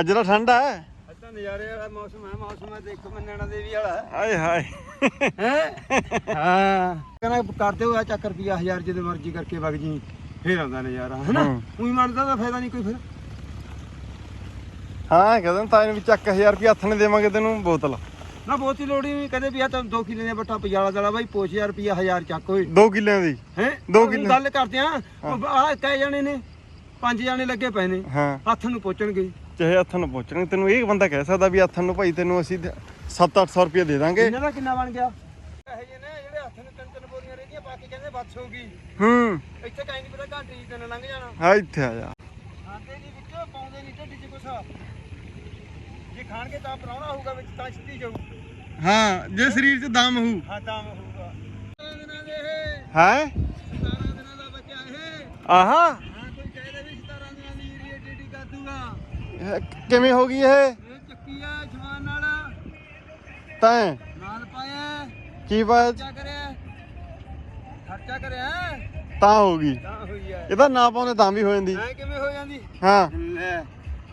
ਅੱਜ ਦਾ ਠੰਡਾ ਹੈ ਅੱਜ ਤਾਂ ਨਜ਼ਾਰੇ ਵਾਲਾ ਮੌਸਮ ਹੈ ਮੌਸਮ ਹੈ ਦੇਖੋ ਮੰਨਣਾ ਦੇਵੀ ਵਾਲਾ। ਹਾਏ ਹਾਏ। ਹੈ? ਹਾਂ। ਕਹਿੰਦਾ ਕਰਦੇ ਹੋਇਆ ਚੱਕ ਰੁਪਿਆ 1000 ਜਿਹਦੇ ਮਰਜ਼ੀ ਕਰਕੇ ਵਗ ਜੀ। ਫੇਰ ਆਉਂਦਾ ਨਜ਼ਾਰਾ ਹੈਨਾ। ਉਹੀ ਮੰਨਦਾ ਤਾਂ ਫਾਇਦਾ ਨਹੀਂ ਕੋਈ ਫਿਰ। ਹਾਂ ਕਹਿੰਦਾ ਤਾਂ ਇਹਨੂੰ ਵੀ ਚੱਕ 1000 ਰੁਪਏ ਹੱਥ ਨੇ ਦੇਵਾਂਗੇ ਤੈਨੂੰ ਬੋਤਲ। ਨਾ ਬਹੁਤੀ ਲੋੜ ਨਹੀਂ ਕਦੇ ਵੀ ਆ ਤਾਂ 2 ਕਿੱਲੇ ਦੇ ਬੱਟਾ ਪਜਾਲਾ ਦਲਾ ਬਾਈ 5000 ਰੁਪਿਆ 1000 ਚੱਕ ਹੋਏ 2 ਕਿੱਲਿਆਂ ਦੀ। ਹੈ? ਦੋ ਕਿੱਲੇ। ਗੱਲ ਕਰਦੇ ਆ ਆ ਕਹੇ ਜਾਣੇ ਨੇ ਪੰਜ ਜਾਣੇ ਲੱਗੇ ਪਏ ਨੇ। ਹੱਥ ਨੂੰ ਪਹੁੰਚਣਗੇ ਚਾਹੇ ਹੱਥ ਨੂੰ ਪਹੁੰਚਣਗੇ ਤੈਨੂੰ ਇਹ ਬੰਦਾ ਕਹਿ ਸਕਦਾ ਵੀ ਹੱਥ ਨੂੰ ਭਾਈ ਤੈਨੂੰ ਅਸੀਂ 7-800 ਰੁਪਏ ਦੇ ਦਾਂਗੇ। ਇਹਨਾਂ ਦਾ ਕਿੰਨਾ ਬਣ ਗਿਆ? ਇਹ ਜਿਹੇ ਨੇ ਜਿਹੜੇ ਹੱਥ ਨੂੰ ਤਿੰਨ ਤਿੰਨ ਬੋਰੀਆਂ ਰਹਿੰਦੀਆਂ ਬਾਕੀ ਕਹਿੰਦੇ ਬੱਸ ਹੋ ਗਈ ਹੂੰ। ਇੱਥੇ ਕਾਈ ਨਹੀਂ ਪਤਾ ਘੰਟੇ ਹੀ ਦਿਨ ਲੰਘ ਜਾਣਾ। ਆ ਇੱਥੇ ਆ ਜਾ। ਖਾਂਦੇ ਨਹੀਂ ਵਿੱਚ ਪਾਉਂਦੇ ਨਹੀਂ ਢਿੱਡ 'ਚ ਕੁਛ। ਜੇ ਖਾਣਗੇ ਤਾਂ ਪਰਾਉਣਾ ਹੋਊਗਾ ਵਿੱਚ ਤਾਂ ਛਿੱਟੀ ਜਾਊ। ਹਾਂ ਜੇ ਸਰੀਰ 'ਚ ਦਮ ਹੋਊ। ਹਾਂ ਤਾਂ ਹੋਊਗਾ। 17 ਦਿਨਾਂ ਦੇ ਇਹ ਹੈ? 17 ਦਿਨਾਂ ਦਾ ਬੱਚਾ ਇਹ। ਆਹਾ। ਇਹ ਕਿਵੇਂ ਹੋ ਗਈ ਇਹ? ਇਹ ਚੱਕੀ ਆ ਜਵਾਨ ਨਾਲ। ਤੈਂ ਨਾਲ ਪਾਇਆ। ਕੀ ਬਾਤ? ਖਰਚਾ ਕਰਿਆ। ਖਰਚਾ ਕਰਿਆ। ਤਾਂ ਹੋ ਗਈ। ਤਾਂ ਹੋਈ ਆ। ਇਹਦਾ ਨਾ ਪਾਉਂਦੇ ਤਾਂ ਵੀ ਹੋ ਜਾਂਦੀ। ਐ ਕਿਵੇਂ ਹੋ ਜਾਂਦੀ? ਹਾਂ। ਲੈ।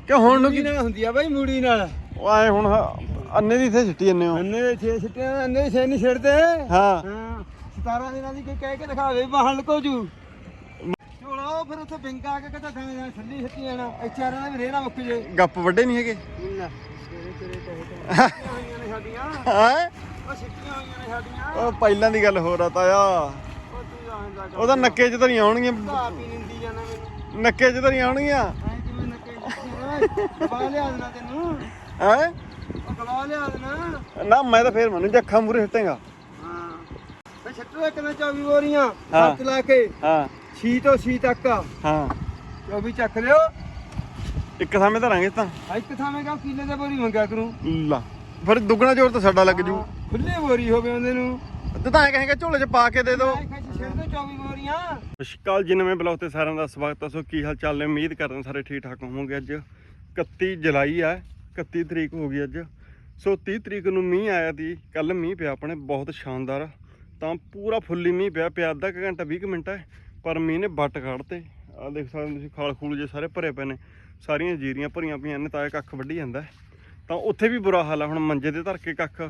ਕਿ ਹੁਣ ਨੂੰ ਕੀ ਨਾਲ ਹੁੰਦੀ ਆ ਬਾਈ ਮੂੜੀ ਨਾਲ? ਉਹ ਆਏ ਹੁਣ ਹ- ਅੰਨੇ ਦੀ ਇੱਥੇ ਛਿੱਟੀ ਜੰਨੇ ਹੋ। ਅੰਨੇ ਦੇ 6 ਸਿੱਟੇ ਅੰਨੇ ਦੇ 6 ਨਹੀਂ ਛੱਡਦੇ ਹਾਂ। ਹਾਂ। 17 ਦਿਨਾਂ ਦੀ ਕੋਈ ਕਹਿ ਕੇ ਦਿਖਾਵੇ ਬਾਹਰ ਲਕੋ ਜੂ। ਝੋਲਾ ਫਿਰ ਉੱਥੇ ਬਿੰਗ ਆ ਕੇ ਕਹਿੰਦਾ ਥਾਂ ਜਾਂ ਛੱਲੀ ਛੱਤੀ ਜਾਣਾ। ਇੱਥੇ ਆ ਰਹਿਣਾ ਵੀ ਰੇਣਾ ਮੁੱਕ ਜੇ। ਗੱਪ ਵੱਡੇ ਨਹੀਂ ਹੈਗੇ। ਲੈ ਤੇਰੇ ਤੇਰੇ ਕਹੇ ਤਾਂ ਛਿੱਟੀਆਂ ਹੋਈਆਂ ਨੇ ਸਾਡੀਆਂ। ਹੈ। ਉਹ ਛਿੱਟੀਆਂ ਹੋਈਆਂ ਨੇ ਸਾਡੀਆਂ। ਉਹ ਪਹਿਲਾਂ ਦੀ ਗੱਲ ਹੋਰ ਆ ਤਾਇਆ। ਉਹ ਤੂੰ ਜਾਣਦਾ ਕਰ ਉਹਦਾ ਨੱਕੇ 'ਚ ਤਾਂ ਨਹੀਂ ਆਉਣਗੀਆਂ। ਘਾਹ ਪੀ ਨਿੰਦੀ ਜਾਣਾ ਮੈਨੂੰ। ਨੱਕੇ 'ਚ ਤਾਂ ਨਹੀਂ ਆਉਣਗੀਆਂ। ਐ ਕਿਵੇਂ ਨੱਕੇ ਓਏ ਗਵਾ ਲਿਆ ਦੇਣਾ ਤੈਨੂੰ। ਹੈ? ਉਹ ਗਵਾ ਲਿਆ ਦੇਣਾ। ਨਾ ਮੈਂ ਤਾਂ ਫੇਰ ਮੈਨੂੰ ਜੱਖਾ ਮੂਰੇ ਹਟੇਗਾ ਹਾਂ। ਮੈਂ ਛੱਟੂ ਇੱਕ ਨਾ 24 ਬੋਰੀਆਂ। ਹਾਂ। ਸੱਤ ਲਾ ਕੇ। ਹਾਂ। ਛੀ ਤੋਂ ਛੀ ਤੱਕ। ਹਾਂ। 24 ਚੱਕ ਲਿਓ? ਇੱਕ ਥਾਂ ਧਰਾਂਗੇ ਤਾਂ। ਆ ਇੱਕ ਥਾਵੇਂ ਕਾ ਕਿੱਲੇ ਦੇ ਬੋਰੀ ਮੰਗਿਆ ਕਰੂੰ। ਲਾ ਫਿਰ ਦੁੱਗਣਾ ਜ਼ੋਰ ਤਾਂ ਸਾਡਾ ਲੱਗ ਜੂ। ਖੁੱਲੇ ਬੋਰੀ ਹੋਵੇ ਉਹਦੇ ਨੂੰ। ਤੇ ਤਾਂ ਐ ਕਹੇਗਾ ਝੋਲੇ 'ਚ ਪਾ ਕੇ ਦੇ ਦਿਓ ਮੈਂ ਖਿੱਚ ਛੱਡ ਦੋ 24 ਬੋਰੀਆਂ। ਸਤਿ ਸ਼੍ਰੀ ਅਕਾਲ ਜੀ ਨਵੇਂ ਬਲੌਗ ਤੇ ਸਾਰਿਆਂ ਦਾ ਸਵਾਗਤ ਹੈ ਸੋ ਕੀ ਹਾਲ ਚਾਲ ਨੇ? ਉਮੀਦ ਕਰਦੇ ਹਾਂ ਸਾਰੇ ਠੀਕ ਠਾਕ ਹੋਵੋਗੇ ਅੱਜ। 31 ਜੁਲਾਈ ਹੈ 31 ਤਰੀਕ ਹੋ ਗਈ ਅੱਜ। ਸੋ 30 ਤਰੀਕ ਨੂੰ ਮੀਂਹ ਆਇਆ ਸੀ। ਕੱਲ ਮੀਂਹ ਪਿਆ ਆਪਣੇ ਬਹੁਤ ਸ਼ਾਨਦਾਰ। ਤਾਂ ਪੂਰਾ ਫੁੱਲੀ ਮੀਂਹ ਪਿਆ। ਪਿਆ ਅੱਧਾ ਘੰਟਾ 20 ਕੁ ਮਿੰਟ ਹੈ ਪਰ ਮੀਂਹ ਨੇ ਵੱਟ ਕੱਢਤੇ। ਆ ਦੇਖ ਸਕਦੇ ਹੋ ਤੁਸੀਂ, ਖਾਲ ਖੂਲ ਜੇ ਸਾਰੇ ਭਰੇ ਪਏ ਨੇ। ਸਾਰੀਆਂ ਜੀਰੀਆਂ ਭਰੀਆਂ ਪਈਆਂ ਨੇ, ਤਾਂ ਇਹ ਕੱਖ ਵੱਢੀ ਜਾਂਦਾ ਤਾਂ ਉੱਥੇ ਵੀ ਬੁਰਾ ਹਾਲ ਆ, ਹੁਣ ਮੰਜੇ ਤੇ ਧਰ ਕੇ ਕੱਖ।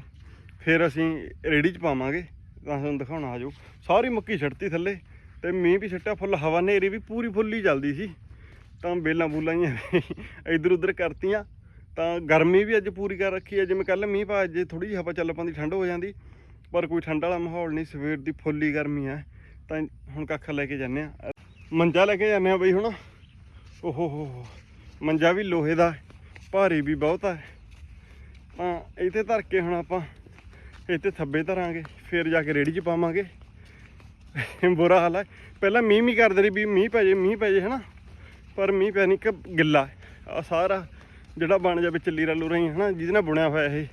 ਫਿਰ ਅਸੀਂ ਰੇੜੀ 'ਚ ਪਾਵਾਂਗੇ। ਤਾਂ ਤੁਹਾਨੂੰ ਦਿਖਾਉਣਾ ਆ ਜਾਓ ਸਾਰੀ ਮੱਕੀ ਛੱਡਤੀ ਥੱਲੇ, ਤੇ ਮੀਂਹ ਵੀ ਛੱਟਿਆ ਫੁੱਲ, ਹਵਾ ਨੇਰੀ ਵੀ ਪੂਰੀ ਫੁੱਲੀ ਚੱਲਦੀ ਸੀ। ਤਾਂ ਬੇਲਾਂ ਬੂਲਾਂ ਹੀ ਇਧਰ ਉਧਰ ਕਰਤੀਆਂ। ਤਾਂ ਗਰਮੀ ਵੀ ਅੱਜ ਪੂਰੀ ਕਰ ਰੱਖੀ ਹੈ ਜਿਵੇਂ ਕੱਲ ਮੀਂਹ ਪਾ, ਜੇ ਥੋੜੀ ਜਿਹੀ ਹਵਾ ਚੱਲ ਪੰਦੀ, ਠੰਡ ਹੋ ਜਾਂਦੀ। ਪਰ ਕੋਈ ਠੰਡ ਵਾਲਾ ਮਾਹੌਲ ਨਹੀਂ, ਸਵੇਰ ਦੀ ਫੁੱਲੀ ਗਰਮੀ ਹੈ ਤਾਂ ਹੁਣ ਕੱਖ ਲੈ ਕੇ ਜਾਂਦੇ ਆ। ਮੰਜਾ ਲੈ ਕੇ ਜਾਂਦੇ ਆ ਬਈ ਹੁਣ। ਓਹੋ ਹੋ ਹੋ। ਮੰਜਾ ਵੀ ਲੋਹੇ ਦਾ ਭਾਰੀ ਵੀ ਬਹੁਤ ਹੈ ਤਾਂ ਇੱਥੇ ਧਰ ਕੇ ਹੁਣ ਆਪਾਂ ਇੱਥੇ ਥੱਬੇ ਧਰਾਂਗੇ, ਫਿਰ ਜਾ ਕੇ ਰੇੜੀ 'ਚ ਪਾਵਾਂਗੇ। ਬੁਰਾ ਹਾਲ ਹੈ ਪਹਿਲਾਂ ਮੀਂਹ ਵੀ ਕਰਦੇ ਰਹੀ ਵੀ ਮੀਂਹ ਪੈ ਜੇ, ਮੀਂਹ ਪੈ ਜੇ ਹਨਾ। ਪਰ ਮੀਂਹ ਪੈ ਨਹੀਂ ਕਿ ਗਿੱਲਾ ਆ ਸਾਰਾ ਜਿਹੜਾ ਬਣ ਜਾ ਵਿੱਚ ਲੀਰਾ ਲੂਰਾ ਹੀ ਹਨਾ, ਜਿਹਦੇ ਨਾਲ ਬੁਣਿਆ ਹੋਇਆ ਇਹ।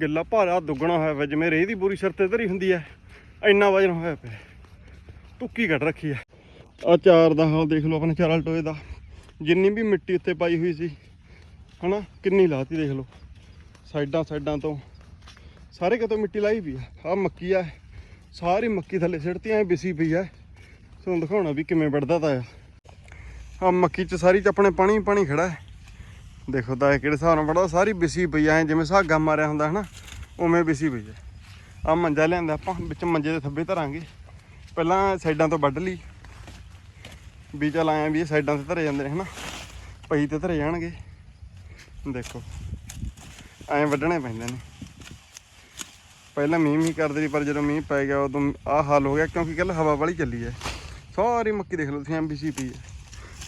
ਗਿੱਲਾ ਭਾਰਾ ਦੁੱਗਣਾ ਹੋਇਆ ਵਾ, ਜਿਵੇਂ ਰੇਹ ਦੀ ਬੁਰੀ ਸਿਰ ਤੇ ਧਰੀ ਹੁੰਦੀ ਹੈ ਇੰਨਾ ਵਜਨ ਹੋਇਆ ਪਿਆ। ਤੁੱਕੀ ਕੱਢ ਰੱਖੀ ਹੈ ਆ ਚਾਰ ਦਾ ਹਾਲ ਦੇਖ ਲਓ ਆਪਣੇ ਚਾਰਲ ਟੋਏ ਦਾ। ਜਿੰਨੀ ਵੀ ਮਿੱਟੀ ਉੱਤੇ ਪਾਈ ਹੋਈ ਸੀ, ਹਨਾ, ਕਿੰਨੀ ਲਾਤੀ ਦੇਖ ਲਓ। ਸਾਈਡਾਂ ਸਾਈਡਾਂ ਤੋਂ ਸਾਰੇ ਕਿਤੋਂ ਮਿੱਟੀ ਲਾਈ ਪਈ ਆ। ਆ ਮੱਕੀ ਆ, ਸਾਰੀ ਮੱਕੀ ਥੱਲੇ ਸਿੜਤੀ ਐ ਬਿਸੀ ਪਈ ਆ। ਤੁਹਾਨੂੰ ਦਿਖਾਉਣਾ ਵੀ ਕਿਵੇਂ ਵੱਢਦਾ ਤਾ ਆ। ਆ ਮੱਕੀ ਚ ਸਾਰੀ ਚ ਆਪਣੇ ਪਾਣੀ ਪਾਣੀ ਖੜਾ ਹੈ। ਦੇਖੋ ਤਾਂ ਇਹ ਕਿਹੜੇ ਹਿਸਾਬ ਨਾਲ ਵੱਢਦਾ, ਸਾਰੀ ਬਿਸੀ ਪਈ ਆ ਜਿਵੇਂ ਸਾਗਾ ਮਾਰਿਆ ਹੁੰਦਾ, ਹਨਾ, ਉਵੇਂ ਬਿਸੀ ਪਈ ਆ। ਆ ਮੰਜਾ ਲਿਆਂਦਾ ਆਪਾਂ, ਵਿੱਚ ਮੰਜੇ ਦੇ ਥੱਬੇ ਧਰਾਂਗੇ। ਪਹਿਲਾਂ ਸਾਈਡਾਂ ਤੋਂ ਵੱਢ ਲਈ। ਵੀ ਚੱਲ ਆਇਆ ਵੀ ਇਹ ਸਾਈਡਾਂ ਤੇ ਧਰੇ ਜਾਂਦੇ ਨੇ ਹਨਾ? ਪਈ ਤੇ ਧਰੇ ਜਾਣਗੇ। ਦੇਖੋ ਐਂ ਵੱਢਣੇ ਪੈਂਦੇ ਨੇ। ਪਹਿਲਾਂ ਮੀਂਹ ਮੀਂਹ ਕਰਦੇ ਸੀ ਪਰ ਜਦੋਂ ਮੀਂਹ ਪੈ ਗਿਆ ਉਦੋਂ ਆਹ ਹਾਲ ਹੋ ਗਿਆ ਕਿਉਂਕਿ ਕੱਲ ਹਵਾ ਵਾਲੀ ਚੱਲੀ ਹੈ ਸਾਰੀ ਮੱਕੀ ਦੇਖ ਲਓ ਤੁਸੀਂ ਐਮਬੀਸੀ ਪਈ ਹੈ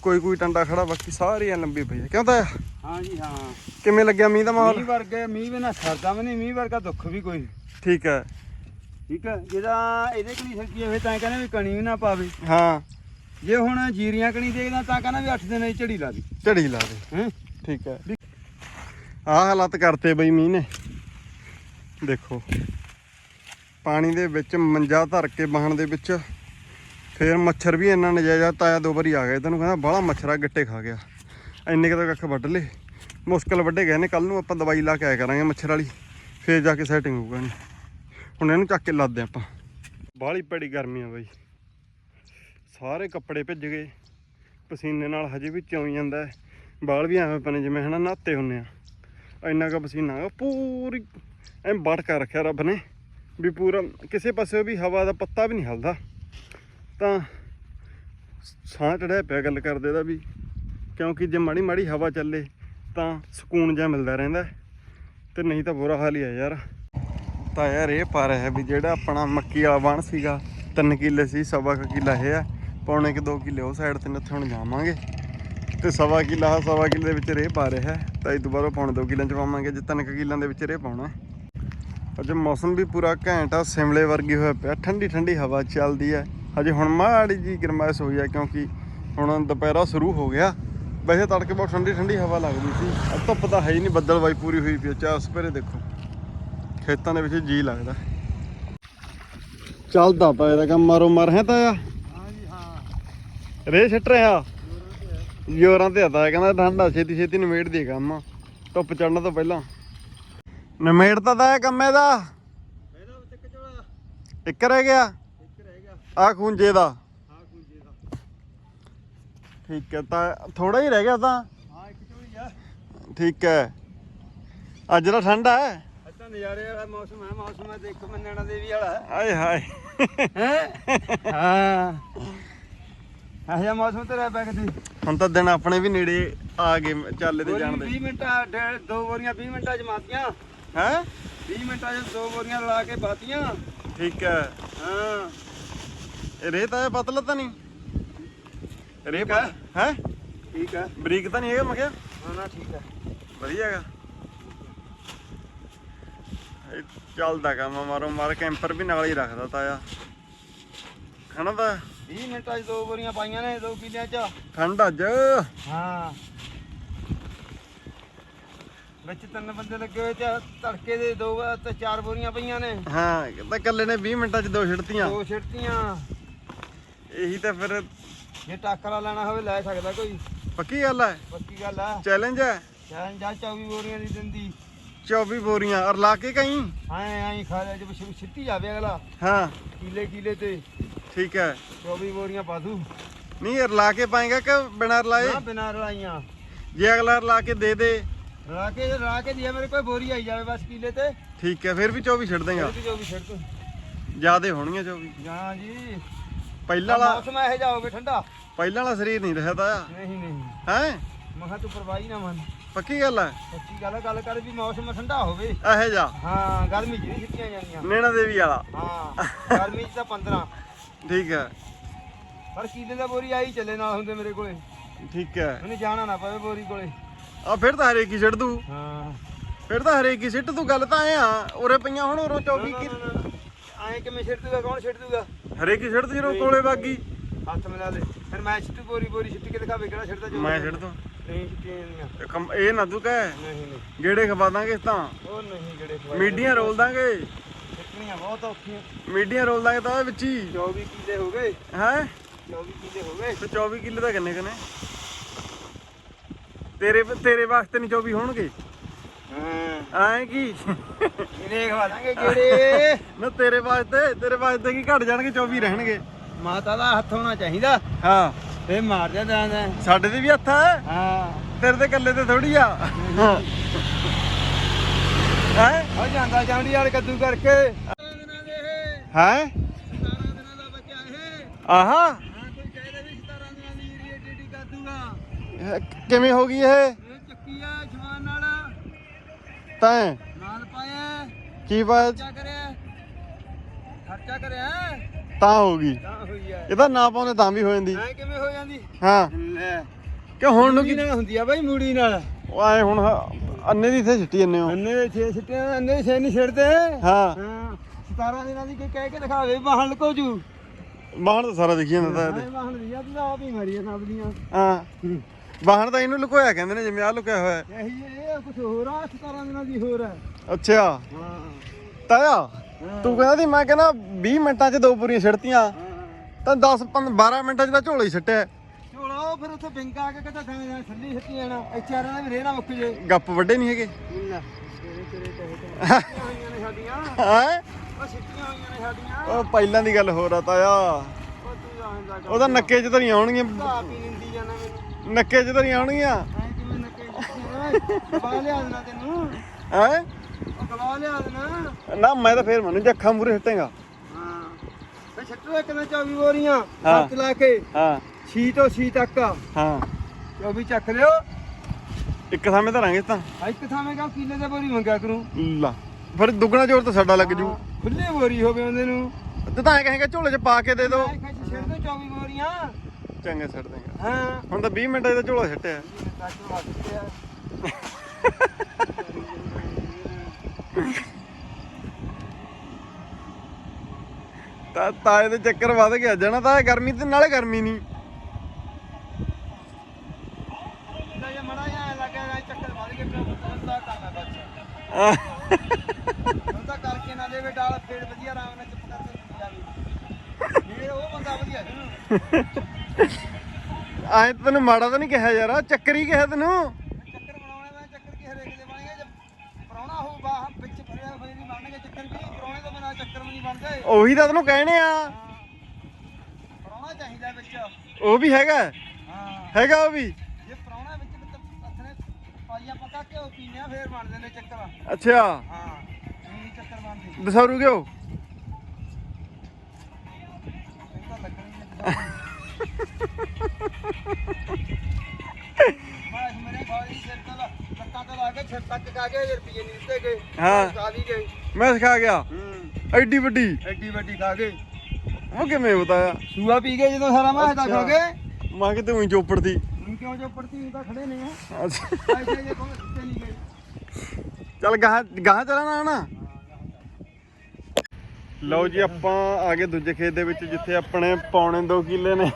ਕੋਈ ਕੋਈ ਟੰਡਾ ਖੜਾ ਬਾਕੀ ਸਾਰੀ ਐ ਲੰਬੀ ਪਈ ਹੈ ਕਿਉਂ ਤਾਂ ਹਾਂ ਜੀ ਹਾਂ। ਕਿਵੇਂ ਲੱਗਿਆ ਮੀਂਹ ਦਾ ਮੀਂਹ ਮਾਹੌਲ ਵਰਗੇ ਮੀਂਹ ਬਿਨਾ ਸਰਦਾ ਵੀ ਨਹੀਂ ਮੀਂਹ ਵਰਗਾ ਦੁੱਖ ਵੀ ਕੋਈ। ਠੀਕ ਹੈ ਠੀਕ ਹੈ? ਜਿਹਦਾ ਇਹਦੇ ਕਣੀ ਸੱਜੀ ਹੋਵੇ ਤਾਂ ਕਹਿੰਦੇ ਵੀ ਕਣੀ ਵੀ ਨਾ ਪਾਵੇ। ਹਾਂ। ਜੇ ਹੁਣ ਜੀਰੀਆਂ ਕਣੀ ਦੇਖਦਾ ਤਾਂ ਕਹਿੰਦਾ ਵੀ 8 ਦਿਨਾਂ ਦੀ ਝੜੀ ਲਾ ਦੀ। ਝੜੀ ਲਾ ਦੇ। ਹੈ? ਠੀਕ ਹੈ। ਆਹ ਹਾਲਾਤ ਕਰਤੇ ਬਈ ਮੀਂਹ ਨੇ। ਦੇਖੋ। ਪਾਣੀ ਦੇ ਵਿੱਚ ਮੰਜਾ ਧਰ ਕੇ ਬਾਹਣ ਦੇ ਵਿੱਚ ਫੇਰ ਮੱਛਰ ਵੀ ਇੰਨਾ ਨਜਾਇਜ਼ ਤਾਇਆ ਦੋ ਵਾਰੀ ਆ ਗਿਆ ਤੈਨੂੰ ਕਹਿੰਦਾ ਬਾਹਲਾ ਮੱਛਰਾ ਗੱਟੇ ਖਾ ਗਿਆ। ਇੰਨੇ ਕੁ ਤਾਂ ਕੱਖ ਵੱਢ ਲੇ ਮੁਸ਼ਕਲ ਵੱਡੇ ਗਏ ਨੇ। ਕੱਲ ਨੂੰ ਆਪਾਂ ਦਵਾਈ ਲਾ ਕੇ ਆਇਆ ਕਰਾਂਗੇ ਮੱਛਰ ਵਾਲੀ। ਫੇਰ ਜਾ ਕੇ ਸੈਟਿੰਗ ਹੋਊਗਾ ਨਹੀਂ ਹੁਣ ਇਹਨੂੰ ਚੱਕ ਕੇ ਲੱਦਦੇ ਆਪਾਂ। ਬਾਹਲੀ ਭੈੜੀ ਗਰਮੀ ਆ ਬਾਈ। ਸਾਰੇ ਕੱਪੜੇ ਭਿੱਜ ਗਏ। ਪਸੀਨੇ ਨਾਲ ਹਜੇ ਵੀ ਚੌਂ ਜਾਂਦਾ ਹੈ। ਵਾਲ ਵੀ ਐਵੇਂ ਪਨੇ ਜਿਵੇਂ ਹਨਾ ਨਹਾਤੇ ਹੁੰਨੇ ਆ। ਇੰਨਾ ਕੁ ਪਸੀਨਾ ਆ, ਪੂਰੀ ਐ ਵੜ ਕੇ ਰੱਖਿਆ ਰੱਬ ਨੇ ਵੀ ਪੂਰਾ ਕਿਸੇ ਪਾਸੇ ਵੀ ਹਵਾ ਦਾ ਪੱਤਾ ਵੀ ਨਹੀਂ ਹਿਲਦਾ। ਤਾਂ ਸਾਹ ਚੜਿਆ ਪਿਆ ਗੱਲ ਕਰਦੇ ਦਾ ਵੀ, ਕਿਉਂਕਿ ਜੇ ਮਾੜੀ ਮਾੜੀ ਹਵਾ ਚੱਲੇ ਤਾਂ ਸਕੂਨ ਜਿਹਾ ਮਿਲਦਾ ਰਹਿੰਦਾ ਹੈ। ਤੇ ਨਹੀਂ ਤਾਂ ਬੁਰਾ ਹਾਲ ਹੀ ਆ ਯਾਰ। ਤਾਂ ਯਾਰ ਇਹ ਪਾ ਰਿਹਾ ਵੀ ਜਿਹੜਾ ਆਪਣਾ ਮੱਕੀ ਵਾਲਾ ਵਣ ਸੀਗਾ 3 ਕਿੱਲੇ ਸੀ ਸਵਾ ਕੁ ਕਿੱਲਾ ਇਹ ਆ। ਪੌਣੇ ਕਿ 2 ਕਿੱਲੇ ਉਹ ਸਾਈਡ ਤੇ ਨੇ ਉੱਥੇ ਹੁਣ ਜਾਵਾਂਗੇ। ਤੇ ਸਵਾ ਕਿੱਲਾ ਸਵਾ ਕਿੱਲੇ ਦੇ ਵਿੱਚ ਰੇਹ ਪਾ ਰਿਹਾ ਤਾਂ ਇਹ ਦੁਬਾਰਾ ਪੌਣੇ 2 ਕਿੱਲਿਆਂ ਚ ਪਾਵਾਂਗੇ ਜੇ 3 ਕਿੱਲਿਆਂ ਦੇ ਵਿੱਚ ਰੇਹ ਪਾਉਣਾ ਹੈ। ਅੱਜ ਮੌਸਮ ਵੀ ਪੂਰਾ ਘੈਂਟ ਆ ਸਿਮਲੇ ਵਰਗੀ ਹੋਇਆ ਪਿਆ। ਠੰਡੀ ਠੰਡੀ ਹਵਾ ਚੱਲਦੀ ਹੈ। ਹਜੇ ਹੁਣ ਮਾੜੀ ਜੀ ਗਰਮਾਇਸ਼ ਹੋਈ ਆ ਕਿਉਂਕਿ ਹੁਣ ਦੁਪਹਿਰਾ ਸ਼ੁਰੂ ਹੋ ਗਿਆ। ਵੈਸੇ ਤੜਕੇ ਬਹੁਤ ਠੰਡੀ ਠੰਡੀ ਹਵਾ ਲੱਗਦੀ ਸੀ। ਅੱਜ ਧੁੱਪ ਤਾਂ ਹੈ ਹੀ ਨਹੀਂ ਬੱਦਲਵਾਈ ਪੂਰੀ ਹੋਈ ਪਈ ਆ, ਚਾਰ ਸਪੇਰੇ ਦੇਖੋ। ਖੇਤਾਂ ਦੇ ਵਿੱਚ ਜੀ ਲੱਗਦਾ। ਚੱਲਦਾ ਪਿਆ ਇਹਦਾ ਕੰਮ ਮਾਰੋ ਮਰ ਹੈ ਤਾਂ ਆ। ਹਾਂਜੀ ਹਾਂ ਰੇ ਛੱਟ ਰਿਹਾ। ਜੋਰਾਂ ਤੇ ਹੱਤਾ ਕਹਿੰਦਾ ਠੰਡਾ ਛੇਤੀ ਛੇਤੀ ਨਿਮੇੜ ਦੇ ਕੰਮ। ਧੁੱਪ ਚੜਨ ਤੋਂ ਪਹਿਲਾਂ। ਨਿਮੇੜਤਾ ਤਾਂ ਇਹ ਕੰਮ ਇਹਦਾ। ਇੱਕ ਰਹਿ ਗਿਆ। ਇੱਕ ਰਹਿ ਗਿਆ ਆ ਖੂੰਜੇ ਦਾ। ਠੀਕ ਹੈ ਤਾਂ ਥੋੜਾ ਹੀ ਰਹਿ ਗਿਆ ਤਾਂ। ਹਾਂ ਇੱਕ ਝੋਲੀ ਆ। ਠੀਕ ਹੈ। ਅੱਜ ਦਾ ਠੰਡਾ ਹੈ ਤਾਂ ਨਜ਼ਾਰੇ ਵਾਲਾ ਮੌਸਮ ਹੈ ਮੌਸਮ ਹੈ ਦੇਖੋ ਮੰਨਣਾ ਦੇਵੀ ਵਾਲਾ। ਆਏ ਹਾਏ। ਹੈ? ਹਾਂ। ਜਿਹਾ ਮੌਸਮ ਤੇ ਰਹਿ ਪਿਆ ਕਿਤੇ ਹੁਣ ਤਾਂ ਦਿਨ ਆਪਣੇ ਵੀ ਨੇੜੇ ਆ ਗਏ ਚੱਲੇ ਤੇ ਜਾਣ ਦੇ। 20 ਮਿੰਟਾਂ ਦੋ ਬੋਰੀਆਂ 20 ਮਿੰਟਾਂ ਚ ਮਾਤੀਆਂ। ਹੈ? 20 ਮਿੰਟਾਂ ਚ ਦੋ ਬੋਰੀਆਂ ਲਾ ਕੇ ਬਾਤੀਆਂ। ਠੀਕ ਹੈ। ਹਾਂ। ਇਹ ਰੇਹ ਤਾਂ ਪਤਲਾ ਤਾਂ ਨਹੀਂ। ਠੀਕ ਹੈ। ਹੈ? ਠੀਕ ਹੈ। ਬਰੀਕ ਤਾਂ ਨਹੀਂ ਹੈਗਾ ਮੈਂ ਕਿਹਾ। ਹਾਂ ਨਾ ਠੀਕ ਹੈ। ਵਧੀਆ ਹੈਗਾ। ਚੱਲਦਾ ਕੰਮ ਮਾਰੋ ਮਾਰ ਕੈਂਪਰ ਵੀ ਨਾਲ ਹੀ ਰੱਖਦਾ ਤਾਇਆ। ਹਨਾ ਤਾਂ 20 ਮਿੰਟਾਂ ਚ ਦੋ ਬੋਰੀਆਂ ਪਾਈਆਂ ਨੇ ਦੋ ਕਿੱਲਿਆਂ ਚ। ਠੰਡ ਅੱਜ? ਹਾਂ। ਵਿੱਚ ਤਿੰਨ ਬੰਦੇ ਲੱਗੇ ਹੋਏ ਤੇ ਤੜਕੇ ਦੇ ਦੋ ਤੇ ਚਾਰ ਬੋਰੀਆਂ ਪਈਆਂ ਨੇ। ਹਾਂ ਕਹਿੰਦਾ ਇਕੱਲੇ ਨੇ 20 ਮਿੰਟਾਂ 'ਚ ਦੋ ਛਿੜਤੀਆਂ। ਦੋ ਛਿੜਤੀਆਂ। ਇਹੀ ਤਾਂ ਫਿਰ ਜੇ ਟਾਕਰਾ ਲੈਣਾ ਹੋਵੇ ਲੈ ਸਕਦਾ ਕੋਈ। ਪੱਕੀ ਗੱਲ ਹੈ ਪੱਕੀ ਗੱਲ ਆ। ਚੈਲੰਜ ਹੈ ਜਾਂ ਜਾਂ 24 ਬੋਰੀਆਂ ਦੀ ਦਿੰਦੀ। 24 ਬੋਰੀਆਂ ਔਰ ਲਾ ਕੇ ਕਹੀਂ? ਐਂ ਐਂ ਖਾ ਲਿਆ ਜੇ ਛਿ- ਛਿੱਟੀ ਜਾਵੇ ਅਗਲਾ। ਹਾਂ। ਕੀਲੇ ਕੀਲੇ ਤੇ। ਠੀਕ ਹੈ। 24 ਬੋਰੀਆਂ ਪਾ ਦੂ। ਨਹੀਂ ਯਾਰ ਲਾ ਕੇ ਪਾਏਗਾ ਕਿ ਬਿਨਾਂ ਰਲਾਏ? ਨਾ ਬਿਨਾਂ ਰਲਾਈਆਂ। ਜੇ ਅਗਲਾ ਰਲਾ ਕੇ ਦੇ ਦੇ। ਰਲਾ ਕੇ ਰਲਾ ਕੇ ਦਿਆ ਮੇਰੇ ਕੋਈ ਬੋਰੀ ਆਈ ਜਾਵੇ ਬਸ ਕੀਲੇ ਤੇ। ਠੀਕ ਹੈ ਫਿਰ ਵੀ 24 ਛੱਡ ਦੇਗਾ। ਫਿਰ ਵੀ ਛਿੜ ਤੂੰ ਜਿਆਦੇ ਹੋਣਗੀਆਂ 24 ਜਾਂ ਜੀ। ਪਹਿਲਾਂ ਵਾਲਾ ਮੌਸਮ ਇਹੋ ਜਿਹਾ ਹੋਵੇ ਠੰਡਾ। ਪਹਿਲਾਂ ਵਾਲਾ ਸਰੀਰ ਨਹੀਂ ਰਿਹਾ ਤਾਇਆ ਨਹੀਂ ਨਹੀਂ। ਹੈ? ਮੈਂ ਕਿਹਾ ਤੂੰ ਪਰਵਾਹੀ ਨਾ ਮੰਨ। ਪੱਕੀ ਗੱਲ ਹੈ ਸੱਚੀ ਗੱਲ ਆ, ਗੱਲ ਕਰ ਵੀ ਮੌਸਮ ਠੰਡਾ ਹੋਵੇ। ਇਹੋ ਜਾ ਹਾਂ ਗਰਮੀ ਨਹੀਂ ਛੁੱਟੀਆਂ ਜਾਂਦੀਆਂ ਨੈਣਾ ਦੇਵੀ ਵਾਲਾ। ਹਾਂ ਗਰਮੀ ਚ ਤਾਂ 15 ਠੀਕ ਹੈ ਪਰ ਕੀਲੇ ਦਾ ਬੋਰੀ ਆਈ ਚੱਲੇ ਨਾਲ ਹੁੰਦੇ ਮੇਰੇ ਕੋਲੇ। ਠੀਕ ਹੈ ਮੈਨੂੰ ਜਾਣਾ ਨਾ ਪਵੇ ਬੋਰੀ ਕੋਲੇ। ਆ ਫਿਰ ਤਾਂ ਹਰੇਕ ਹੀ ਛੱਡ ਦੂ। ਹਾਂ। ਫਿਰ ਤਾਂ ਹਰੇਕ ਹੀ ਸਿੱਟ ਤੂੰ ਗੱਲ ਤਾਂ ਐ ਆ ਉਰੇ ਪਈਆਂ ਹੁਣ ਉਰੋਂ 24 ਕੀ ਐਂ ਕਿਵੇਂ ਛਿੜ ਦੂਗਾ ਕੌਣ ਛਿੜ ਦੂਗਾ? ਹਰੇਕ ਹੀ ਸਿੱਟ ਤੂੰ ਜਦੋਂ ਕੋਲੇ ਵਾਗੀ ਹੱਥ ਮਿਲਾ ਲੈ। ਫਿਰ ਮੈਂ ਛਿੱਟੂ ਬੋਰੀ ਬੋਰੀ ਛਿੱਟ ਕੇ ਦਿਖਾਵੇ ਕਿਹੜਾ ਛਿੜਦਾ ਜੋ ਮੈਂ ਸਿੱਟ ਦੂੰ। ਨਹੀਂ ਇਹ ਕੰਮ- ਇਹ ਨਾ ਤੂੰ ਕਹਿ ਨਹੀਂ ਨਹੀਂ। ਗੇੜੇ ਖਵਾ ਦਾਂਗੇ ਤਾਂ। ਉਹ ਨਹੀਂ ਖਵਾਏ। ਮੀਡੀਆਂ ਰੋਲ ਦਾਂਗੇ। ਛਿੱਟਣੀਆਂ ਬਹੁਤ ਔਖੀਆਂ। ਮੀਡੀਆਂ ਰੋਲ ਦਾਂਗੇ ਤਾਂ ਵਿੱਚ ਹੀ। 24 ਕਿੱਲੇ ਹੋ ਗਏ। ਹੈ? 24 ਕਿੱਲੇ ਹੋ ਗਏ। ਤੇ 24 ਕਿੱਲੇ ਦਾ ਕਿੰਨੇ ਕਿੰਨੇ ਤੇਰੇ ਤੇਰੇ ਵਾਸਤੇ ਨਹੀਂ 24 ਹੋਣਗੇ। ਹਾਂ। ਐਂ ਕੀ? ਇਹਨੇ ਖਵਾ ਦਾਂਗੇ ਕਿਹੜੇ ਨਾ ਤੇਰੇ ਵਾਸਤੇ ਤੇਰੇ ਵਾਸਤੇ ਕੀ ਘਟ ਜਾਣਗੇ 24 ਰਹਿਣਗੇ। ਮਾਤਾ ਦਾ ਹੱਥ ਹੋਣਾ ਚਾਹੀਦਾ। ਹਾਂ। ਫੇ ਮਾਰ ਜਾਂਦਾ ਸਾਡੇ ਤੇ ਵੀ ਹੱਥ ਹੈ ਹਾਂ। ਤੇਰੇ ਤੇ ਇਕੱਲੇ ਤੇ ਥੋੜੀ ਆ। ਹੈ? ਉਹ ਜਾਂਦਾ ਜਾਂਡੀ ਵਾਲ ਕੱਦੂ ਕਰਕੇ। ਹੈ? ਦਿਨਾਂ ਦਾ ਬੱਚਾ ਇਹ ਆਹਾ। ਹਾਂ ਕੋਈ ਕਹਿੰਦਾ ਵੀ 17 ਦਿਨਾਂ ਦੀ ਏਰੀਆ ਡੇਡੀ ਕਰ ਦੂਗਾ ਇਹ ਕਿਵੇਂ ਹੋ ਗਈ ਇਹ? ਇਹ ਚੱਕੀ ਆ ਜਵਾਨ ਨਾਲ। ਤੈਂ ਨਾਲ ਪਾਇਆ। ਕੀ ਬਾਤ ਖਰਚਾ ਕਰਿਆ। ਖਰਚਾ ਕਰਿਆ। ਤਾਂ ਹੋ ਗਈ ਤਾਂ ਹੋਈ ਆ। ਇਹਦਾ ਨਾ ਪਾਉਂਦੇ ਤਾਂ ਵੀ ਹੋ ਜਾਂਦੀ। ਐ ਕਿਵੇਂ ਹੋ ਜਾਂਦੀ? ਹਾਂ। ਲੈ। ਕਿ ਹੁਣ ਨੂੰ ਕੀ ਨਾਲ ਹੁੰਦੀ ਆ ਬਾਈ ਮੂੜੀ ਨਾਲ? ਉਹ ਹੁਣ ਅੰਨੇ ਦੀ ਇੱਥੇ ਛਿੱਟੀ ਜੰਨੇ ਹੋ। ਅੰਨੇ ਦੇ ਛੇ ਸਿੱਟਿਆਂ ਅੰਨੇ ਦੇ ਛੇ ਨਹੀਂ ਛਿੜਦੇ। ਹਾਂ। ਹਾਂ 17 ਦਿਨਾਂ ਦੀ ਕੋਈ ਕਹਿ ਕੇ ਦਿਖਾਵੇ ਬਾਹਰ ਲਕੋ ਜੂ। ਬਾਹਣ ਤਾਂ ਸਾਰਾ ਦਿਖੀ ਜਾਂਦਾ ਤਾਂ ਇਹਦੇ। ਹਾਂ ਬਾਹਰ ਦੀ ਆ ਤੂੰ ਤਾਂ ਆਪ ਹੀ ਮਰੀ ਆ ਸਭ ਦੀਆਂ। ਹਾਂ। ਬਾਹਣ ਤਾਂ ਇਹਨੂੰ ਲੁਕੋਇਆ ਕਹਿੰਦੇ ਨੇ ਜਿਵੇਂ ਆ ਲੁਕਿਆ ਹੋਇਆ। ਇਹੀ ਇਹ ਕੁਝ ਹੋਰ ਆ 17 ਦਿਨਾਂ ਦੀ ਹੋਰ ਹੈ ਅੱਛਾ। ਹਾਂ। ਤਾਇਆ? ਤੂੰ ਕਹਿੰਦਾ ਸੀ ਮੈਂ ਕਹਿੰਦਾ 20 ਮਿੰਟਾਂ 'ਚ ਦੋ ਪੂਰੀਆਂ ਛਿੜਤੀਆਂ ਤਾਂ 10 12 ਮਿੰਟਾਂ 'ਚ ਤਾਂ ਝੋਲਾ ਹੀ ਛੱਟਿਆ ਝੋਲਾ ਉਹ ਫਿਰ ਉੱਥੇ ਬਿੰਗਾ ਕੇ ਕਿਤੇ ਥਾਂ ਜਾਂ ਥੱਲੀ ਹੱਤੀ ਜਾਣਾ ਇੱਥੇ ਆ ਵੀ ਰੇਣਾ ਮੁੱਕ ਜੇ। ਗੱਪ ਵੱਡੇ ਨਹੀਂ ਹੈਗੇ। ਹੈ? ਉਹ ਪਹਿਲਾਂ ਦੀ ਗੱਲ ਹੋਰ ਆ ਤਾਇਆ। ਉਹ ਤੂੰ ਨੱਕੇ 'ਚ ਤਾਂ ਨਹੀਂ ਆਉਣਗੀਆਂ। ਨੱਕੇ 'ਚ ਤਾਂ ਨਹੀਂ ਆਉਣਗੀਆਂ। ਗਵਾ ਲਿਆ ਦੇਣਾ ਤੈਨੂੰ। ਹੈ? ਲਿਆ ਦੇਣਾ। ਨਾ ਮੈਂ ਤਾਂ ਫੇਰ ਮੈਨੂੰ ਜੱਖਾਂ ਮੂਰੇ ਹਟੇਗਾ ਹਾਂ। ਤੇ ਛੱਟੋ ਇੱਕ ਨਾ 24 ਬੋਰੀਆਂ ਹਾਂ। ਹੱਥ ਲਾ ਕੇ। ਹਾਂ। 6 ਤੋਂ 6 ਤੱਕ। ਹਾਂ। 24 ਚੱਕ ਲਿਓ। ਇੱਕ ਥਾਵੇਂ ਧਰਾਂਗੇ ਤਾਂ। ਆ ਇੱਕ ਥਾਵੇਂ ਕਾ ਕਿੱਲੇ ਦੇ ਬੋਰੀ ਮੰਗਿਆ ਕਰੂੰ? ਲਾ। ਫਿਰ ਦੁੱਗਣਾ ਜ਼ੋਰ ਤਾਂ ਸਾਡਾ ਲੱਗ ਜੂ। ਖੁੱਲੇ ਬੋਰੀ ਹੋਵੇ ਉਹਦੇ ਨੂੰ। ਤੇ ਤਾਂ ਐ ਕਹੇਗਾ ਝੋਲੇ 'ਚ ਪਾ ਕੇ ਦੇ ਦੋ। ਮੈਂ ਕਿਹਾ ਛੱਡ ਦੋ 24 ਬੋਰੀਆਂ। ਚੰਗੇ ਛੱਡ ਦੇਗਾ। ਹਾਂ। ਹੁਣ ਤਾਂ 20 ਮਿੰਟਾਂ ਤਾਂ ਝੋਲਾ ਛੱਟਿਆ। ਟਰੈਕਟਰ ਵੱਧ ਗਿਆ ਤਾਂ ਤਾਏ ਦੇ ਚੱਕਰ ਵੱਧ ਗਿਆ। ਜਣਾ ਤਾਂ ਗਰਮੀ ਤੇ ਨਾਲੇ ਗਰਮੀ ਨਹੀਂ। ਤਾਂ ਕਰਕੇ ਨਾ ਦੇਵੇ ਡਾਲ ਫੇਰ ਵਧੀਆ ਆਰਾਮ ਨਾਲ ਚੁੱਪ ਕਰਕੇ ਜਾਵੇ ਫੇਰ ਉਹ ਬੰਦਾ ਵਧੀਆ ਹੈ ਐਂ ਤਾਂ ਤੈਨੂੰ ਮਾੜਾ ਤਾਂ ਨਹੀਂ ਕਿਹਾ ਯਾਰ ਚੱਕਰ ਹੀ ਕਿਹਾ ਤੈਨੂੰ ਚੱਕਰ ਬਣਾਉਣੇ ਮੈਂ ਚੱਕਰ ਕੀ ਹਰੇਕ ਦੇ ਬਣੇਗੇ ਜੇ ਪਰੌਣਾ ਹੋਊ ਬਾਹ ਵਿੱਚ ਫੜਿਆ ਹੋਏ ਨਹੀਂ ਬਣਨਗੇ ਚੱਕਰ ਵੀ ਪਰੌਣੇ ਤੋਂ ਬਿਨਾ ਚੱਕਰ ਵੀ ਨਹੀਂ ਬਣਦੇ ਉਹੀ ਤਾਂ ਤੈਨੂੰ ਕਹਿਣੇ ਆ। ਪਰੌਣਾ ਚਾਹੀਦਾ ਵਿੱਚ ਉਹ ਵੀ ਹੈਗਾ। ਹਾਂ ਹੈਗਾ ਉਹ ਵੀ। ਜੇ ਪਰੌਣਾ ਵਿੱਚ ਅਥਨੇ ਪਾਈਆ ਪੱਕਾ ਘਿਓ ਪੀਨੇ ਆ ਫੇਰ ਬਣਦੇ ਨੇ ਚੱਕਰ ਅੱਛਾ ਹਾਂ। ਨਹੀਂ ਚੱਕਰ ਬਣਦੇ ਦਸੌਰੂ ਨਹੀਂ ਮੈਂ ਕੇ ਕਾ ਕੇ ਸਿਖਾ ਗਿਆ। ਹੂੰ। ਐਡੀ ਵੱਡੀ? ਐਡੀ ਵੱਡੀ ਖਾ ਗਏ ਉਹ ਕਿਵੇਂ ਬਤਾਇਆ? ਸੂਆ ਪੀ ਗਏ ਜਦੋਂ ਸਾਰਾ ਮੈਂ ਤਾਂ ਖਾ ਗਏ ਮੈਂ ਦੀ ਹੁਣ ਕਿਉਂ ਜੋ ਪੜਤੀ ਤਾਂ ਖੜੇ ਨਹੀਂ ਆ। ਅੱਛਾ। ਐਸੇ ਜੇ ਕੋਲ ਚਲੀ ਗਏ ਚੱਲ ਗਾਹ ਗਾਹ ਚਲਾਣਾ ਨਾ ਲਓ ਜੀ ਆਪਾਂ ਆ ਗਏ ਦੂਜੇ ਖੇਤ ਦੇ ਵਿੱਚ ਜਿੱਥੇ ਆਪਣੇ ਪੌਣੇ 2 ਕਿੱਲੇ ਨੇ।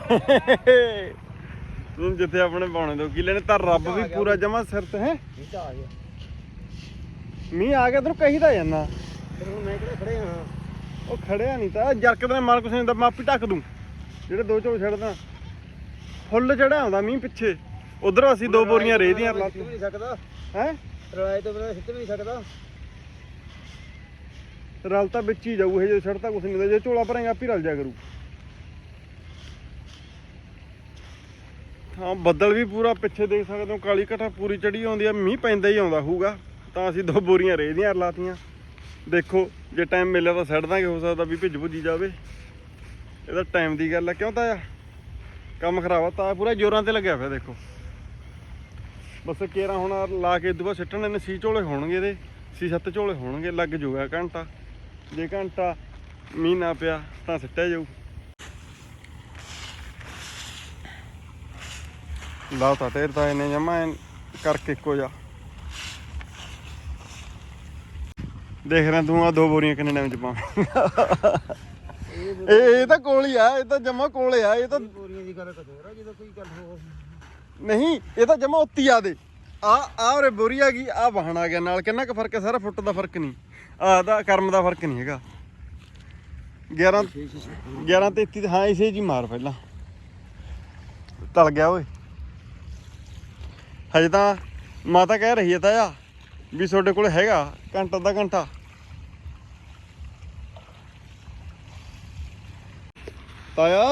ਹੁਣ ਜਿੱਥੇ ਆਪਣੇ ਪੌਣੇ 2 ਕਿੱਲੇ ਨੇ ਤਾਂ ਰੱਬ ਵੀ ਪੂਰਾ ਜਮਾ ਸਿਰ ਤੇ ਹੈ। ਮੀਂਹ ਆ ਗਿਆ ਤੈਨੂੰ ਕਹੀਦਾ ਜਾਂਦਾ। ਹੁਣ ਮੈਂ ਕਿਹੜੇ ਖੜੇ ਹਾਂ ਉਹ ਖੜਿਆ ਨਹੀਂ ਤਾਂ। ਜਰਕਤ ਨੇ ਮਾਰ ਕੁਛ ਨਹੀਂ ਦਾ ਮਾਪੀ ਢੱਕ ਦੂੰ। ਜਿਹੜੇ ਦੋ ਝੋਲੇ ਛੱਡਦਾ। ਫੁੱਲ ਚੜਿਆ ਆਉਂਦਾ ਮੀਂਹ ਪਿੱਛੇ। ਉਧਰ ਅਸੀਂ ਦੋ ਬੋਰੀਆਂ ਰੇਹ ਦੀਆਂ। ਵੀ ਨਹੀਂ ਸਕਦਾ। ਹੈ? ਰਲਾਏ ਤੋਂ ਬਿਨਾਂ ਸਿੱਟ ਵੀ ਨਹੀਂ ਸਕਦਾ। ਰਲ ਤਾਂ ਵਿੱਚ ਹੀ ਜਾਊ ਇਹ ਜੇ ਛੱਡਤਾ ਕੁਛ ਨਹੀਂ ਜੇ ਝੋਲਾ ਭਰੇਗਾ ਆਪੀ ਰਲ ਜਾ ਕਰੂ। ਹਾਂ ਬੱਦਲ ਵੀ ਪੂਰਾ ਪਿੱਛੇ ਦੇਖ ਸਕਦੇ ਹੋ। ਕਾਲੀ ਘਟਾ ਪੂਰੀ ਚੜੀ ਆਉਂਦੀ ਆ। ਮੀਂਹ ਪੈਂਦਾ ਹੀ ਆਉਂਦਾ ਹੋਊਗਾ। ਤਾਂ ਅਸੀਂ ਦੋ ਬੋਰੀਆਂ ਰੇਹ ਦੀਆਂ ਲਾਤੀਆਂ ਦੇਖੋ, ਜੇ ਟਾਈਮ ਮਿਲਿਆ ਤਾਂ ਛੱਡ ਦਾਂਗੇ, ਹੋ ਸਕਦਾ ਵੀ ਭਿੱਜ ਭੁੱਜੀ ਜਾਵੇ। ਇਹਦਾ ਟਾਈਮ ਦੀ ਗੱਲ ਆ, ਕਿਉਂ ਤਾਂ ਆ ਕੰਮ ਖਰਾਬ ਆ ਤਾਂ ਪੂਰਾ ਜ਼ੋਰਾਂ ਤੇ ਲੱਗਿਆ ਪਿਆ, ਦੇਖੋ। ਬਸ ਕੇਰਾ ਹੁਣ ਲਾ ਕੇ ਦੁਬਾਰਾ ਸਿੱਟਣ ਨੇ, ਸੀ ਝੋਲੇ ਹੋਣਗੇ ਇਹਦੇ, ਸੀ ਸੱਤ ਝੋਲੇ ਹੋਣਗੇ, ਲੱਗ ਜੂਗਾ ਘੰਟਾ। ਜੇ ਘੰਟਾ ਮੀਂਹ ਨਾ ਪਿਆ, ਤਾਂ ਸਿੱਟਿਆ ਜਾਊ। ਲਾਤਾ ਤੇਰ ਤਾਂ ਇਹਨੇ ਜਮਾ ਕਰਕੇ ਇੱਕੋ ਜਾ ਦੇਖ ਰਿਹਾ ਤੂੰ ਆ ਦੋ ਬੋਰੀਆਂ ਕਿੰਨੇ ਟਾਈਮ ਚ ਪਾਵੇਂ ਇਹ ਇਹ ਤਾਂ ਕੋਲ ਹੀ ਆ ਇਹ ਤਾਂ ਜਮਾ ਕੋਲ ਆ ਇਹ ਤਾਂ ਬੋਰੀਆਂ ਦੀ ਗੱਲ ਕਦੋਂ ਰਾ ਜਦੋਂ ਕੋਈ ਗੱਲ ਹੋ ਨਹੀਂ ਇਹ ਤਾਂ ਜਮਾ ਉੱਤੀ ਆ ਦੇ। ਆ ਆ ਉਰੇ ਬੋਰੀ ਆ ਗਈ ਆ ਵਾਹਣ ਆ ਗਿਆ ਨਾਲ ਕਿੰਨਾ ਕੁ ਫ਼ਰਕ ਹੈ? ਸਾਰਾ ਫੁੱਟ ਦਾ ਫ਼ਰਕ ਨਹੀਂ। ਆ ਦਾ ਕਰਮ ਦਾ ਫ਼ਰਕ ਨਹੀਂ ਹੈਗਾ। 11 11 33 ਤੇ ਹਾਂ ਇਸੇ ਜੀ ਮਾਰ ਪਹਿਲਾਂ। ਟਲ ਗਿਆ ਓਏ। ਹਜੇ ਤਾਂ ਮਾਤਾ ਕਹਿ ਰਹੀ ਹੈ ਤਾਇਆ ਵੀ ਤੁਹਾਡੇ ਕੋਲ ਹੈਗਾ ਘੰਟਾ ਦਾ ਘੰਟਾ। ਤਾਇਆ।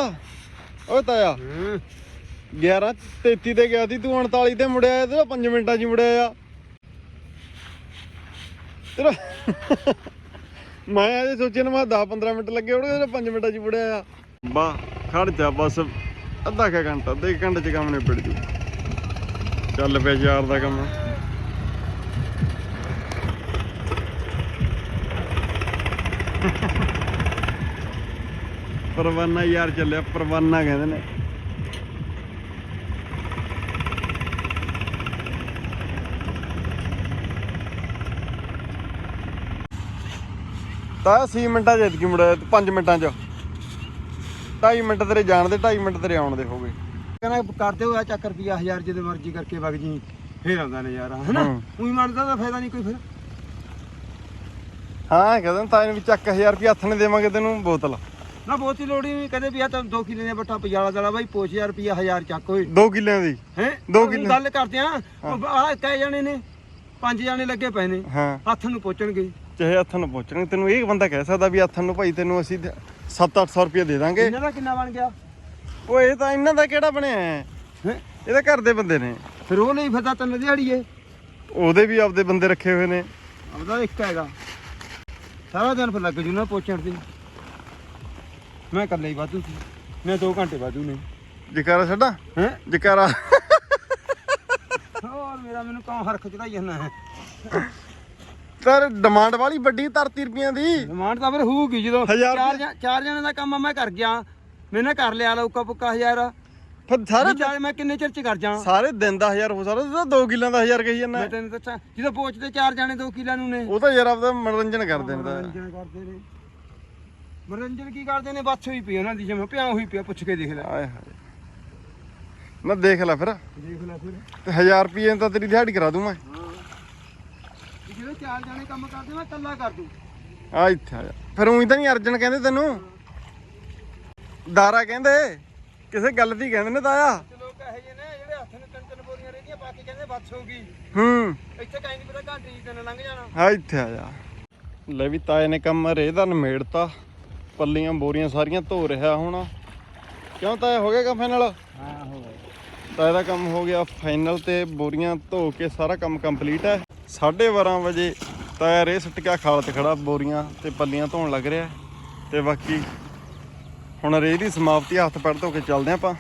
ਓਏ ਤਾਇਆ। ਹੂੰ। 11 33 ਤੇ ਗਿਆ ਸੀ ਤੂੰ 39 ਤੇ ਮੁੜਿਆ ਆ, ਤੇਰਾ 5 ਮਿੰਟਾਂ 'ਚ ਮੁੜਿਆ ਆ ਤੇਰਾ ਮੈਂ ਅਜੇ ਸੋਚਿਆ ਨਾ ਮੈਂ 10 15 ਮਿੰਟ ਲੱਗੇ ਉਹਦੇ ਤੇਰਾ 5 ਮਿੰਟਾਂ 'ਚ ਮੁੜਿਆ ਆ ਵਾਹ ਖੜ ਜਾ ਬਸ। ਅੱਧਾ ਕੁ ਘੰਟਾ ਕੁ ਘੰਟੇ 'ਚ ਕੰਮ ਨਿਬੜ ਜੂ। ਚੱਲ ਪਿਆ ਯਾਰ ਦਾ ਕੰਮ। ਪਰਵਾਨਾ ਯਾਰ ਚੱਲਿਆ ਪਰਵਾਨਾ ਕਹਿੰਦੇ ਨੇ। ਤਾਂ 6 ਮਿੰਟਾਂ ਚ ਕੀ ਮੁੜਿਆ 5 ਮਿੰਟਾਂ ਚ। 2.5 ਮਿੰਟ ਤੇਰੇ ਜਾਣ ਦੇ 2.5 ਮਿੰਟ ਤੇਰੇ ਆਉਣ ਦੇ ਹੋ ਗਏ। ਕਹਿੰਦਾ ਕਰਦੇ ਹੋਇਆ ਚੱਕ ਰੁਪਿਆ 1000 ਜਿਹਦੇ ਮਰਜ਼ੀ ਕਰਕੇ ਵਗ ਜੀ ਫੇਰ ਆਉਂਦਾ ਨਜ਼ਾਰਾ ਹੈਨਾ। ਉਹੀ ਮਰਦਾ ਤਾਂ ਫਾਇਦਾ ਨਹੀਂ ਕੋਈ ਫਿਰ। ਹਾਂ ਕਹਿੰਦਾ ਤਾਂ ਇਹਨੂੰ ਵੀ ਚੱਕ 1000 ਰੁਪਏ ਹੱਥ ਨੇ ਦੇਵਾਂਗੇ ਤੈਨੂੰ ਬੋਤਲ। ਨਾ ਬਹੁਤ ਹੀ ਲੋੜੀ ਨਹੀਂ ਕਦੇ ਵੀ ਆ ਤਾਂ 2 ਕਿੱਲੇ ਨੇ ਬੱਟਾ ਪਜਾਲਾ ਦਲਾ ਬਾਈ 5000 ਰੁਪਿਆ 1000 ਚੱਕ ਹੋਏ 2 ਕਿੱਲਿਆਂ ਦੀ? ਹੈ? ਦੋ ਕਿੱਲੇ। ਗੱਲ ਕਰਦੇ ਆ ਆ ਕਹੇ ਜਾਣੇ ਨੇ ਪੰਜ ਜਾਣੇ ਲੱਗੇ ਪਏ ਨੇ ਹੱਥ ਨੂੰ ਪਹੁੰਚਣਗੇ ਚਾਹੇ ਹੱਥ ਨੂੰ ਪੁੱਛਣਗੇ ਤੈਨੂੰ ਇਹ ਬੰਦਾ ਕਹਿ ਸਕਦਾ ਵੀ ਹੱਥ ਨੂੰ ਭਾਈ ਤੈਨੂੰ ਅਸੀਂ 7-800 ਰੁਪਏ ਦੇ ਦਾਂਗੇ। ਇਹਨਾਂ ਦਾ ਕਿੰਨਾ ਬਣ ਗਿਆ? ਉਹ ਇਹ ਤਾਂ ਇਹਨਾਂ ਦਾ ਕਿਹੜਾ ਬਣਿਆ? ਹੈ? ਹੈ ਇਹ ਤਾਂ ਘਰ ਦੇ ਬੰਦੇ ਨੇ। ਫਿਰ ਉਹ ਨਹੀਂ ਫਿਰਦਾ ਤਨ ਦਿਹਾੜੀਏ। ਉਹਦੇ ਵੀ ਆਪਦੇ ਬੰਦੇ ਰੱਖੇ ਹੋਏ ਨੇ। ਆਪਦਾ ਇੱਕ ਹੈਗਾ। ਸਾਰਾ ਦਿਨ ਫਿਰ ਲੱਗ ਜੂ ਨਾ ਪੋਚਣ ਤੇ। ਮੈਂ ਇਕੱਲੇ ਹੀ ਵਾਧੂ ਸੀ। ਮੈਂ 2 ਘੰਟੇ ਵਾਧੂ ਨੇ। ਜਕਾਰਾ ਛੱਡਾ? ਹੈ? ਜਕਾਰਾ। ਹੋਰ ਮੇਰਾ ਮੈਨੂੰ ਕੌਣ ਹਰਖ ਚੜਾਈ ਜਾਂਦਾ ਹੈ? ਤਰ ਡਿਮਾਂਡ ਵਾਲੀ ਵੱਡੀ ਧਰਤੀ ਰੁਪਈਆਂ ਦੀ। ਡਿਮਾਂਡ ਤਾਂ ਫਿਰ ਹੋਊਗੀ ਜਦੋਂ ਹਜ਼ਾਰ ਚਾਰ ਜਣ- ਚਾਰ ਜਣਾਂ ਦਾ ਕੰਮ ਮੈਂ ਕਰ ਗਿਆ। ਮੈਨੇ ਕਰ ਲਿਆ ਲੌਕਾ ਪੁੱਕਾ ਹਜ਼ਾਰ। ਫਿਰ ਸਾਰੇ ਚਾਰ ਮੈਂ ਕਿੰਨੇ ਚਿਰ ਚ ਕਰ ਜਾ ਸਾਰੇ ਦਿਨ ਦਾ 1000 ਹੋ ਸਕਦਾ ਤੂੰ ਤਾਂ 2 ਕਿੱਲਾਂ ਦਾ 1000 ਕਹੀ ਜਾਂਦਾ। ਮੈਂ ਤੈਨੂੰ ਦੱਸਾਂ ਜਦੋਂ ਪੋਚਦੇ ਚਾਰ ਜਾਣੇ ਦੋ ਕਿੱਲਿਆਂ ਨੂੰ ਨੇ। ਉਹ ਤਾਂ ਯਾਰ ਆਪਦਾ ਮਨੋਰੰਜਨ ਕਰਦੇ ਨੇ ਤਾਂ। ਮਨੋਰੰਜਨ ਕਰਦੇ ਨੇ। ਮਨੋਰੰਜਨ ਕੀ ਕਰਦੇ ਨੇ? ਬੱਸ ਹੋਈ ਪਈ ਉਹਨਾਂ ਦੀ ਜਿਵੇਂ ਪਿਆ ਹੋਈ ਪਿਆ ਪੁੱਛ ਕੇ ਦੇਖ ਲੈ। ਆਏ ਹਾਏ। ਨਾ ਦੇਖ ਲੈ ਫਿਰ। ਦੇਖ ਲੈ ਫਿਰ। ਤੇ 1000 ਰੁਪਏ ਤਾਂ ਤੇਰੀ ਦਿਹਾੜੀ ਕਰਾ ਦੂੰ ਮੈਂ। ਵੀ ਜਿਹੜੇ ਚਾਰ ਜਾਣੇ ਕੰਮ ਕਰਦੇ ਮੈਂ ਇਕੱਲਾ ਕਰ ਦੂੰ। ਆ ਇੱਥੇ ਆ ਜਾ। ਫਿਰ ਉਹੀ ਤਾਂ ਨਹੀਂ ਅਰਜਨ ਕਹਿੰਦੇ ਤੈਨੂੰ? ਦਾਰਾ ਕਹਿੰਦੇ ਕਿਸੇ ਗੱਲ ਦੀ ਕਹਿੰਦੇ ਨੇ ਤਾਇਆ ਤੇ ਲੋਕ ਇਹੋ ਜਿਹੇ ਨੇ ਜਿਹੜੇ ਹੱਥ ਨੂੰ ਤਿੰਨ ਤਿੰਨ ਬੋਰੀਆਂ ਰਹਿੰਦੀਆਂ ਬਾਕੀ ਕਹਿੰਦੇ ਬੱਸ ਹੋਊਗੀ ਹੂੰ। ਇੱਥੇ ਕਾਈ ਨਹੀਂ ਪਤਾ ਘੰਟੇ ਦਿਨ ਲੰਘ ਜਾਣਾ। ਆ ਇੱਥੇ ਆ ਜਾ। ਲੈ ਵੀ ਤਾਏ ਨੇ ਕੰਮ ਰੇ ਦਾ ਨਿਮੇੜਤਾ। ਪੱਲੀਆਂ ਬੋਰੀਆਂ ਸਾਰੀਆਂ ਧੋ ਰਿਹਾ ਹੁਣ। ਕਿਉਂ ਤਾਇਆ ਹੋ ਗਿਆ ਕੰਮ ਫਾਈਨਲ ਹਾਂ ਹੋ ਤਾਏ ਦਾ ਕੰਮ ਹੋ ਗਿਆ ਫਾਈਨਲ ਤੇ ਬੋਰੀਆਂ ਧੋ ਕੇ ਸਾਰਾ ਕੰਮ ਕੰਪਲੀਟ ਹੈ। 12:30 ਵਜੇ ਤਾਇਆ ਰੇ ਸੁੱਟ ਕੇ ਖਾਲ ਤੇ ਖੜਾ ਬੋਰੀਆਂ ਤੇ ਪੱਲੀਆਂ ਧੋਣ ਲੱਗ ਰਿਹਾ। ਤੇ ਬਾਕੀ ਹੁਣ ਰੇ ਦੀ ਸਮਾਪਤੀ ਹੱਥ ਪੈਰ ਧੋ ਕੇ ਚੱਲਦੇ ਆਪਾਂ।